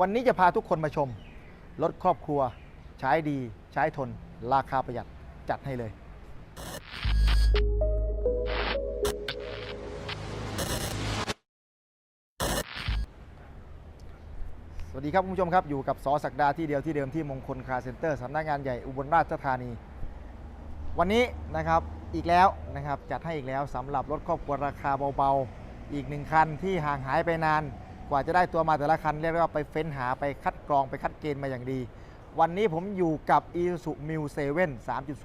วันนี้จะพาทุกคนมาชม รถครอบครัว ใช้ดี ใช้ทน ราคาประหยัดจัดให้เลย สวัสดีครับคุณผู้ชมครับ อยู่กับสอศักดาที่เดียวที่เดิมที่มงคลคาร์เซ็นเตอร์สำนักงานใหญ่อุบลราชธานี วันนี้นะครับอีกแล้วนะครับจัดให้อีกแล้วสำหรับรถครอบครัวราคาเบาๆ อีกหนึ่งคันที่ห่างหายไปนาน กว่าจะได้ตัวมาแต่ละคันเรียกว่าไปเฟ้นหาไปคัดกรองไปคัดเกณฑ์มาอย่างดี วันนี้ผมอยู่กับ i s u m u 7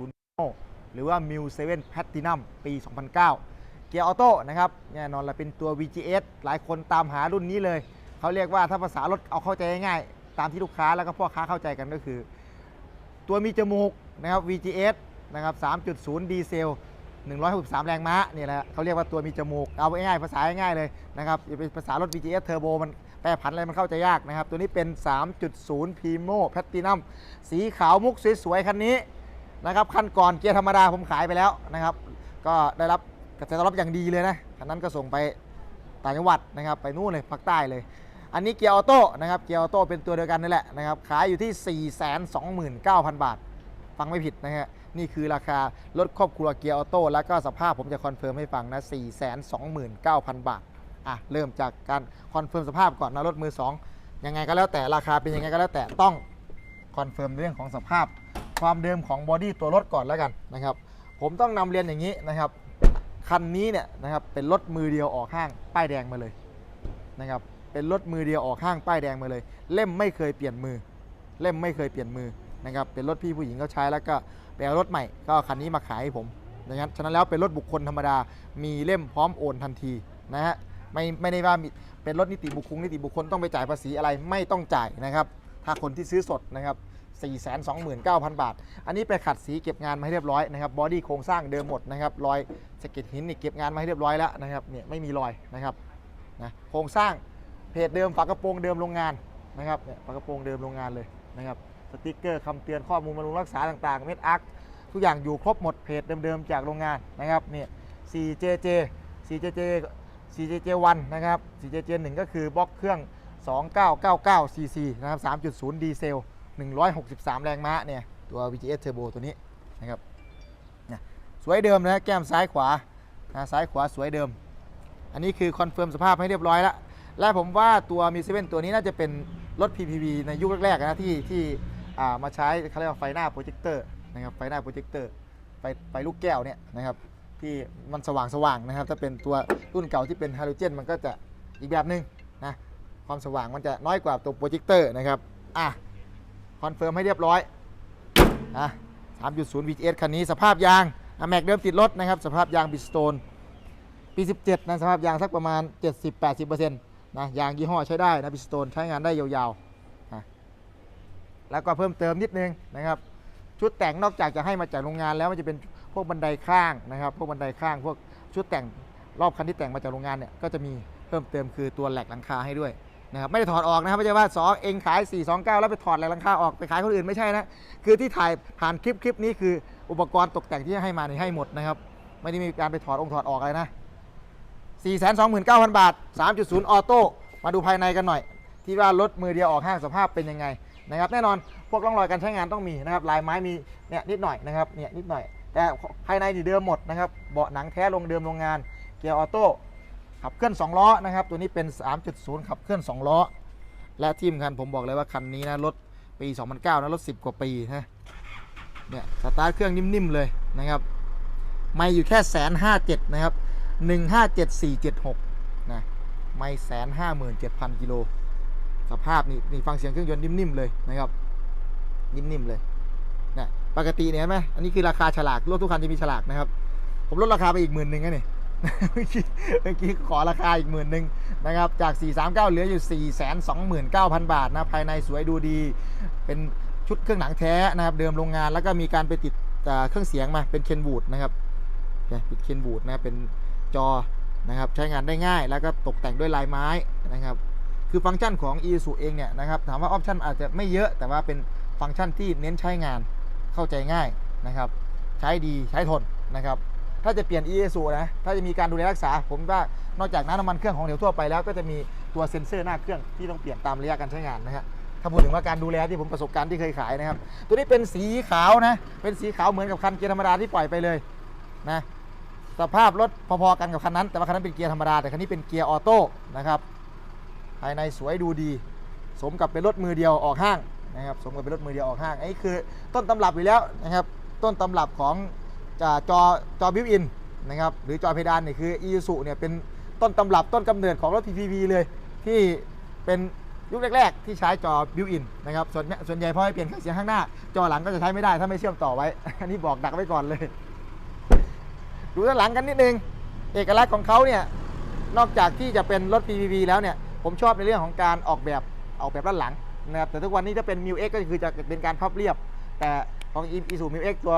3.0 หรือว่า m u 7 Platinum ปี 2009 เกียร์ออโต้นะครับแน่นอนละเป็นตัว VGS หลายคนตามหารุ่นนี้เลย เขาเรียกว่าถ้าภาษารถเอาเข้าใจง่ายๆตามที่ลูกค้าแล้วก็พ่อค้าเข้าใจกันก็คือ ตัวมีจมูกนะครับ VGS นะครับ 3.0 ดีเซล 163 แรงม้าเนี่ยแหละเขาเรียกว่าตัวมีจมูก เอาง่ายๆภาษาง่ายๆเลยนะครับอย่าเป็นภาษารถ VGS Turbo มันแปรผันอะไรมันเข้าใจยากนะครับ ตัวนี้เป็น 3.0 Primo Platinum สีขาวมุกสวยๆ คันนี้นะครับคันก่อนเกียร์ธรรมดาผมขายไปแล้วนะครับ ก็ได้รับกระแสตอบรับอย่างดีเลยนะคันนั้นก็ส่งไปต่างจังหวัดนะครับไปนู่นเลยภาคใต้เลย อันนี้เกียร์ออโต้นะครับเกียร์ออโต้เป็นตัวเดียวกันนี่แหละนะครับขายอยู่ที่ 429,000 บาท ฟังไม่ผิดนะฮะ นี่คือราคารถครอบครัวเกียร์ออโต้แล้วก็สภาพผมจะคอนเฟิร์มให้ฟังนะ 429,000 บาทอะเริ่มจากการคอนเฟิร์มสภาพก่อนนะรถมือ2ยังไงก็แล้วแต่ราคาเป็นยังไงก็แล้วแต่ต้องคอนเฟิร์มเรื่องของสภาพ ความเดิมของบอดี้ตัวรถก่อนแล้วกันนะครับผมต้องนำเรียนอย่างนี้นะครับคันนี้เนี่ยนะครับเป็นรถมือเดียวออกห้างป้ายแดงมาเลยนะครับเป็นรถมือเดียวออกห้างป้ายแดงมาเลย เล่มไม่เคยเปลี่ยนมือ เล่มไม่เคยเปลี่ยนมือนะครับเป็นรถพี่ผู้หญิงเขาใช้แล้วก็ ไปเอารถใหม่ก็เอาคันนี้มาขายให้ผมดังนั้นฉะนั้นแล้วเป็นรถบุคคลธรรมดา มีเล่มพร้อมโอนทันทีนะฮะไม่ไม่ได้ว่าเป็นรถนิติบุคคลนิติบุคคลต้องไปจ่ายภาษีอะไรไม่ต้องจ่ายนะครับ ถ้าคนที่ซื้อสดนะครับ429,000 บาท อันนี้ไปขัดสีเก็บงานมาให้เรียบร้อยนะครับ บอดี้โครงสร้างเดิมหมดนะครับ รอยสะเก็ดหินนี่เก็บงานมาให้เรียบร้อยแล้วนะครับ เนี่ยไม่มีรอยนะครับ นะ โครงสร้างเพจเดิมฝากระโปรงเดิมโรงงานนะครับ เนี่ยฝากระโปรงเดิมโรงงานเลยนะครับ สติกเกอร์คำเตือนข้อมูลบำรุงรักษาต่างๆ เม็ดอาร์คทุกอย่างอยู่ครบหมดเพจเดิมๆ จากโรงงานนะครับเนี่ย 4JJ 4JJ 4JJ1 นะครับ 4JJ1 ก็คือบล็อกเครื่อง 2999cc นะครับ 3.0 ดีเซล 163 แรงม้าเนี่ย ตัว VGS Turbo ตัวนี้นะครับนะสวยเดิมนะแก้มซ้ายขวานะซ้ายขวาสวยเดิม อันนี้คือคอนเฟิร์มสภาพให้เรียบร้อยแล้วและผมว่าตัวมีเซเว่นตัวนี้น่าจะเป็นรถ PPV ในยุคแรกๆนะที่ที่ มาใช้เขาเรียกว่าไฟหน้าโปรเจคเตอร์นะครับไฟหน้าโปรเจคเตอร์ไฟไฟลูกแก้วเนี่ยนะครับที่มันสว่างๆนะครับถ้าเป็นตัวรุ่นเก่าที่เป็นฮาโลเจนมันก็จะอีกแบบหนึงนะความสว่างมันจะน้อยกว่าตัวโปรเจคเตอร์นะครับอะคอนเฟิร์มให้เรียบร้อยอะ3.0 VGS คันนี้สภาพยางอะแม็กเดิมติดรถนะครับสภาพยางบิสโตนปี 17นะสภาพยางสักประมาณ 70-80%นะยางยี่ห้อใช้ได้นะพิสโตนใช้งานได้ยาวๆ แล้วก็เพิ่มเติมนิดนึงนะครับ ชุดแต่งนอกจากจะให้มาจากโรงงานแล้วมันจะเป็นพวกบันไดข้างนะครับ พวกบันไดข้าง พวกชุดแต่งรอบคันที่แต่งมาจากโรงงานเนี่ยก็จะมีเพิ่มเติมคือตัวแหลกหลังคาให้ด้วยนะครับไม่ได้ถอดออกนะครับไม่ใช่ว่าสอเองขาย 429 แล้วไปถอดแหลกหลังคาออกไปขายคนอื่นไม่ใช่นะคือที่ถ่ายผ่านคลิปคลิปนี้คืออุปกรณ์ตกแต่งที่ให้มานี่ให้หมดนะครับไม่ได้มีการไปถอดองค์ถอดออกอะไรนะ 429,000 บาท 3.0 ออโต้มาดูภายในกันหน่อย ที่ว่ารถมือเดียวออกห้างสภาพเป็นยังไง นะครับแน่นอนพวกร่องรอยการใช้งานต้องมีนะครับลายไม้มีเนี่ยนิดหน่อยนะครับเนี่ยนิดหน่อย แต่ภายในนี่เดิมหมดนะครับเบาะหนังแท้ลงเดิมโรงงานเกียร์ออโต้ขับเคลื่อน2ล้อนะครับตัวนี้เป็น 3.0 ขับเคลื่อน2ล้อและที่สำคัญผมบอกเลยว่าคันนี้นะรถปี 2009นะรถ 10 กว่าปีนะเนี่ยสตาร์ทเครื่องนิ่มๆเลยนะครับไม่อยู่แค่แสนห้าเจ็ดนะครับหนึ่งห้าเจ็ดสี่เจ็ดหกนะไม่แสนห้าหมื่นเจ็ดพันกิโล สภาพนี่นี่ฟังเสียงเครื่องยนต์นิ่มๆเลยนะครับ นิ่มๆเลยนะปกติเนี่ยเห็นไหมอันนี้คือราคาฉลากรถทุกคันจะมีฉลากนะครับ ผมลดราคาไปอีกหมื่นหนึ่งนะนี่เมื่อกี้เมื่อกี้ขอราคาอีกหมื่นหนึ่งนะครับ จาก 439 เหลืออยู่ 429,000 บาทนะ ภายในสวยดูดี เป็นชุดเครื่องหนังแท้นะครับ เดิมโรงงาน แล้วก็มีการไปติดเครื่องเสียงมา เป็นเคนบูดนะครับติดเคนบูดนะ เป็นจอนะครับ ใช้งานได้ง่าย แล้วก็ตกแต่งด้วยลายไม้นะครับ คือฟังก์ชันของ e s u เองเนี่ยนะครับถามว่าออปชันอาจจะไม่เยอะแต่ว่าเป็นฟังก์ชันที่เน้นใช้งานเข้าใจง่ายนะครับ ใช้ดีใช้ทนนะครับถ้าจะเปลี่ยน e s u นะถ้าจะมีการดูแลรักษา ผมว่านอกจากน้ำมันเครื่องของเหลวทั่วไปแล้วก็จะมีตัวเซ็นเซอร์หน้าเครื่องที่ต้องเปลี่ยนตามระยะการใช้งานนะฮะถ้าพูดถึงว่าการดูแลที่ผมประสบการณ์ที่เคยขายนะครับ ตัวนี้เป็นสีขาวนะ เป็นสีขาวเหมือนกับคันเกียร์ธรรมดาที่ปล่อยไปเลยนะสภาพรถพอๆกันกับคันนั้น แต่ว่าคันนั้นเป็นเกียร์ธรรมดาแต่คันนี้เป็นเกียร์ออโต้นะครับายในสวยดูดี สมกับเป็นรถมือเดียวออกห้างนะครับสมกับเป็นรถมือเดียวออกห้างไอ้คือต้นตำรับอยู่แล้วนะครับต้นตำรับของจาจอจอบิวอินนะครับหรือจอเพดานเนี่ยคือ i s u เนี่ยเป็นต้นตำรับต้นกำเนิดของรถ PPV เลย ที่เป็นยุคแรก ๆ ที่ใช้จอบิวอินนะครับส่วนส่วนใหญ่พอให้เปลี่ยนเครื่องเสียงข้างหน้า จอหลังก็จะใช้ไม่ได้ถ้าไม่เชื่อมต่อไว้ อันนี้บอกดักไว้ก่อนเลย ดูด้านหลังกันนิดนึง เอกลักษณ์ของเขาเนี่ยนอกจากที่จะเป็นรถ PPV แล้วเนี่ย ผมชอบในเรื่องของการออกแบบออกแบบด้านหลังนะครับแต่ทุกวันนี้ถ้าเป็น m ิว X ก็คือจะเป็นการพับเรียบ แต่ของ i s u m ิว X ตัว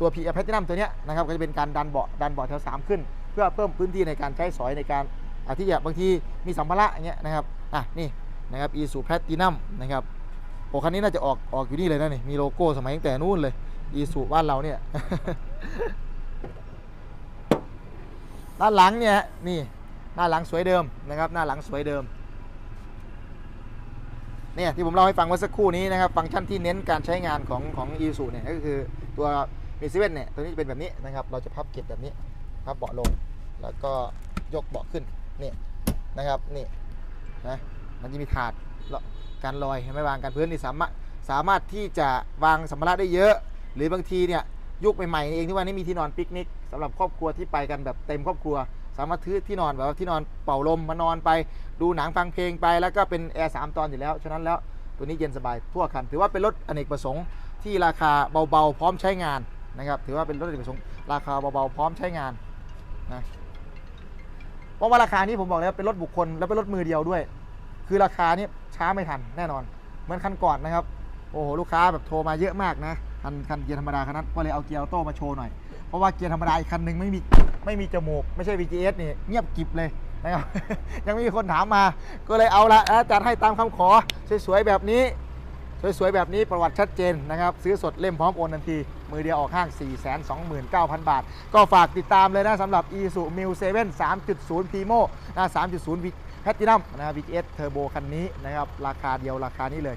ตัว P Platinum ตัวเนี้ยนะครับก็จะเป็นการดันเบาะดันเบาะแถว3ขึ้น เพื่อเพิ่มพื้นที่ในการใช้สอยในการอะที่จะบางทีมีสัมภาระอย่างเงี้ยนะครับอะนี่นะครับ i s u Platinum นะครับโอ้คันนี้น่าจะออกออกอยู่นี่เลยนะนี่มีโลโก้สมัยตั้งแต่นู้นเลย i s u บ้านเราเนี่ยด้านหลังเนี่ยนี่ น้าหลังสวยเดิมนะครับ หน้าหลังสวยเดิมเนี่ยที่ผมเล่าให้ฟังเมื่อสักครู่นี้นะครับ ฟังก์ชันที่เน้นการใช้งานของของ e ูเนี่ยก็คือตัวมีเซเว่นเนี่ยตัวนี้จะเป็นแบบนี้นะครับ เราจะพับเก็บแบบนี้พับเบาะลง แล้วก็ยกเบาะขึ้นนี่นะครับนี่นะมันจะมีถาดการลอยเห็นไหมวางการพื้นนี่สามารถสามารถที่จะวางสัมภาระได้เยอะ หรือบางทีเนี่ยยุคใหม่ๆเองที่ว่านี่มีที่นอนปิกนิกสำหรับครอบครัวที่ไปกันแบบเต็มครอบครัว สามารถซื้อที่นอนแบบว่าที่นอนเป่าลมมานอนไปดูหนังฟังเพลงไป แล้วก็เป็นแอร์สามตอนอยู่แล้ว ฉะนั้นแล้วตัวนี้เย็นสบายทั่วคัน ถือว่าเป็นรถอเนกประสงค์ที่ราคาเบาๆ พร้อมใช้งานนะครับ ถือว่าเป็นรถอเนกประสงค์ราคาเบาๆพร้อมใช้งานนะเพราะว่าราคานี้ผมบอกแล้วเป็นรถบุคคลแล้วเป็นรถมือเดียวด้วย คือราคานี้ช้าไม่ทันแน่นอน เหมือนคันก่อนนะครับโอ้โหลูกค้าแบบโทรมาเยอะมากนะคันคันเกียร์ธรรมดาคันนั้นก็เลยเอาเกียร์ออโต้มาโชว์หน่อย เพราะว่าเกียร์ธรรมดาอีกคันหนึ่งไม่มีไม่มีจมูก ไม่ใช่ VGS นี่เงียบกิบเลยนะครับ ยังไม่มีคนถามมา ก็เลยเอาละอะจัดให้ตามคำขอ สวยๆแบบนี้ สวยๆแบบนี้ประวัติชัดเจนนะครับ ซื้อสดเล่มพร้อมโอนทันที มือเดียวออกห้าง 429,000 บาท ก็ฝากติดตามเลยนะสำหรับ i s u m i l 7 3.0 Primo นะ3.0แพตตินัมนะ VGS Turbo คันนี้นะครับราคาเดียวราคานี้เลย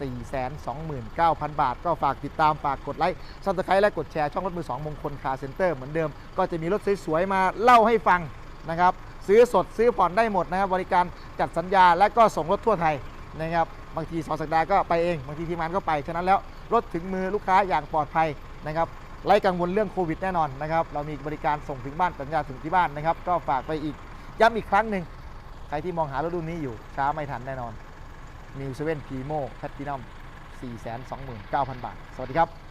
429,000 บาท ก็ฝากติดตามฝากกดไลค์ซับสไครต์และกดแชร์ช่องรถมือ 2 มงคลคาร์เซ็นเตอร์เหมือนเดิม ก็จะมีรถสวยๆมาเล่าให้ฟังนะครับ ซื้อสดซื้อผ่อนได้หมดนะครับ บริการจัดสัญญาและก็ส่งรถทั่วไทยนะครับบางทีสองสัปดาห์ก็ไปเอง บางทีทีมงานก็ไป ฉะนั้นแล้วรถถึงมือลูกค้าอย่างปลอดภัยนะครับไร้กังวลเรื่องโควิดแน่นอนนะครับเรามีบริการส่งถึงบ้านสัญญาถึงที่บ้านนะครับ ก็ฝากไปอีกย้ำอีกครั้งหนึ่งใครที่มองหารถรุ่นนี้อยู่ช้าไม่ทันแน่นอน New 7 Primo Platinum 429,000 บาท สวัสดีครับ